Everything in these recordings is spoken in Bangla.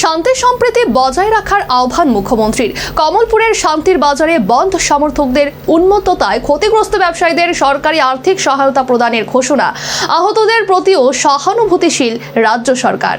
শান্তি সম্প্রীতি বজায় রাখার আহ্বান মুখ্যমন্ত্রীর। কমলপুরের শান্তির বাজারে বন্ধ সমর্থকদের উন্মত্ততায় ক্ষতিগ্রস্ত ব্যবসায়ীদের সরকারি আর্থিক সহায়তা প্রদানের ঘোষণা। আহতদের প্রতিও সহানুভূতিশীল রাজ্য সরকার।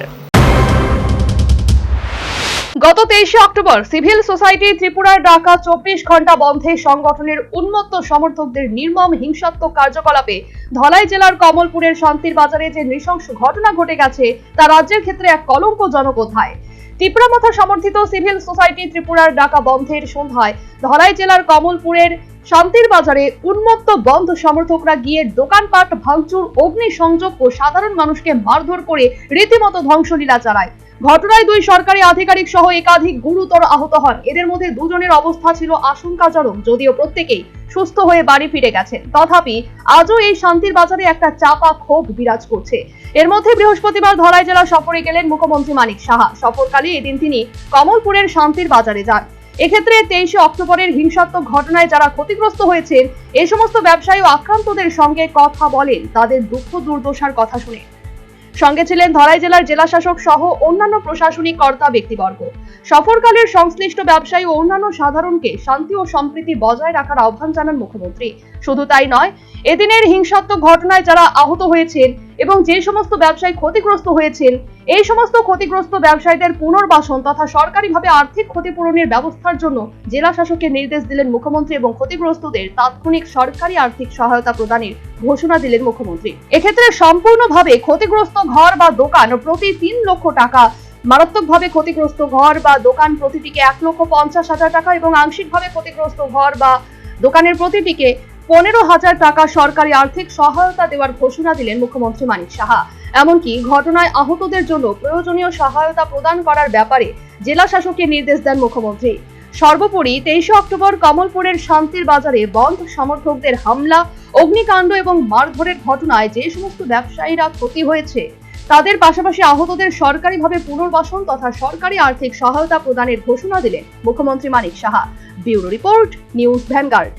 গত তেইশে অক্টোবর সিভিল সোসাইটি ত্রিপুরার ডাকা চব্বিশ ঘণ্টা বন্ধে সংগঠনের উন্মত্ত সমর্থকদের নির্মম হিংসাত্মক কার্যকলাপে ধলাই জেলার কমলপুরের শান্তির বাজারে যে নৃশংস ঘটনা ঘটে গেছে, তা রাজ্যের ক্ষেত্রে এক কলঙ্কজনক অধ্যায়। ত্রিপুরামাথা সমর্থিত সিভিল সোসাইটি ত্রিপুরার ডাকা বন্ধের সন্ধ্যায় ধলাই জেলার কমলপুরের শান্তির বাজারে উন্মত্ত বন্ধ সমর্থকরা গিয়ে দোকানপাট, ভাঙচুর, অগ্নিসংযোগ ও সাধারণ মানুষকে মারধর করে রীতিমতো ধ্বংসলীলা চালায়। ঘটনায় দুই সরকারি আধিকারিক সহ একাধিক গুরুতর আহত হন। এদের মধ্যে দুজনের অবস্থা ছিল আশঙ্কাজনক, যদিও প্রত্যেকেই সুস্থ হয়ে বাড়ি ফিরে গেছেন। তথাপি আজও এই শান্তির বাজারে একটা চাপা ক্ষোভ বিরাজ করছে। এর মধ্যে বৃহস্পতিবার ধলাই জেলা সফরে গেলেন মুখ্যমন্ত্রী মানিক সাহা। সফরকালে এদিন তিনি কমলপুরের শান্তির বাজারে যান। এক্ষেত্রে তেইশে অক্টোবরের হিংসাত্মক ঘটনায় যারা ক্ষতিগ্রস্ত হয়েছেন এই সমস্ত ব্যবসায়ী ও আক্রান্তদের সঙ্গে কথা বলেন। তাদের দুঃখ দুর্দশার কথা শুনে। সঙ্গে ছিলেন ধলাই জেলার জেলাশাসক সহ অন্যান্য প্রশাসনিক কর্তা ব্যক্তিবর্গ। সফরকালের সংশ্লিষ্ট ব্যবসায়ী ও অন্যান্য সাধারণকে শান্তি ও সম্প্রীতি বজায় রাখার আহ্বান জানান মুখ্যমন্ত্রী। শুধু তাই নয়, এদিনের হিংসাত্মক ঘটনায় যারা আহত হয়েছেন এবং যে সমস্ত ব্যবসায়ী ক্ষতিগ্রস্ত হয়েছেন, এই সমস্ত ক্ষতিগ্রস্ত ব্যবসায়ীদের পুনর্বাসন তথা সরকারিভাবে আর্থিক ক্ষতিপূরণের ব্যবস্থার জন্য জেলা শাসকের নির্দেশ দিলেন মুখ্যমন্ত্রী এবং ক্ষতিগ্রস্তদের তাৎক্ষণিক সরকারি আর্থিক সহায়তা প্রদানের ঘোষণা দিলেন মুখ্যমন্ত্রী। এক্ষেত্রে সম্পূর্ণভাবে ক্ষতিগ্রস্ত ঘর বা দোকান প্রতি তিন লক্ষ টাকা, মারাত্মকভাবে ক্ষতিগ্রস্ত ঘর বা দোকান প্রতিটিকে এক লক্ষ পঞ্চাশ হাজার টাকা এবং আংশিকভাবে ক্ষতিগ্রস্ত ঘর বা দোকানের প্রতিটিকে পনেরো হাজার টাকা সরকারি আর্থিক সহায়তা দেওয়ার ঘোষণা দিলেন মুখ্যমন্ত্রী মানিক সাহা। এমনকি ঘটনায় আহতদের জন্য প্রয়োজনীয় সহায়তা প্রদান করার ব্যাপারে জেলা শাসকের নির্দেশ দেন মুখ্যমন্ত্রী। সর্বোপরি তেইশে অক্টোবর কমলপুরের শান্তির বাজারে বন্ধ সমর্থকদের হামলা, অগ্নিকাণ্ড এবং মারধরের ঘটনায় যে সমস্ত ব্যবসায়ীরা ক্ষতি হয়েছে, তাদের পাশাপাশি আহতদের সরকারিভাবে পুনর্বাসন তথা সরকারি আর্থিক সহায়তা প্রদানের ঘোষণা দিলেন মুখ্যমন্ত্রী Manik Saha. Bureau report, News Vanguard.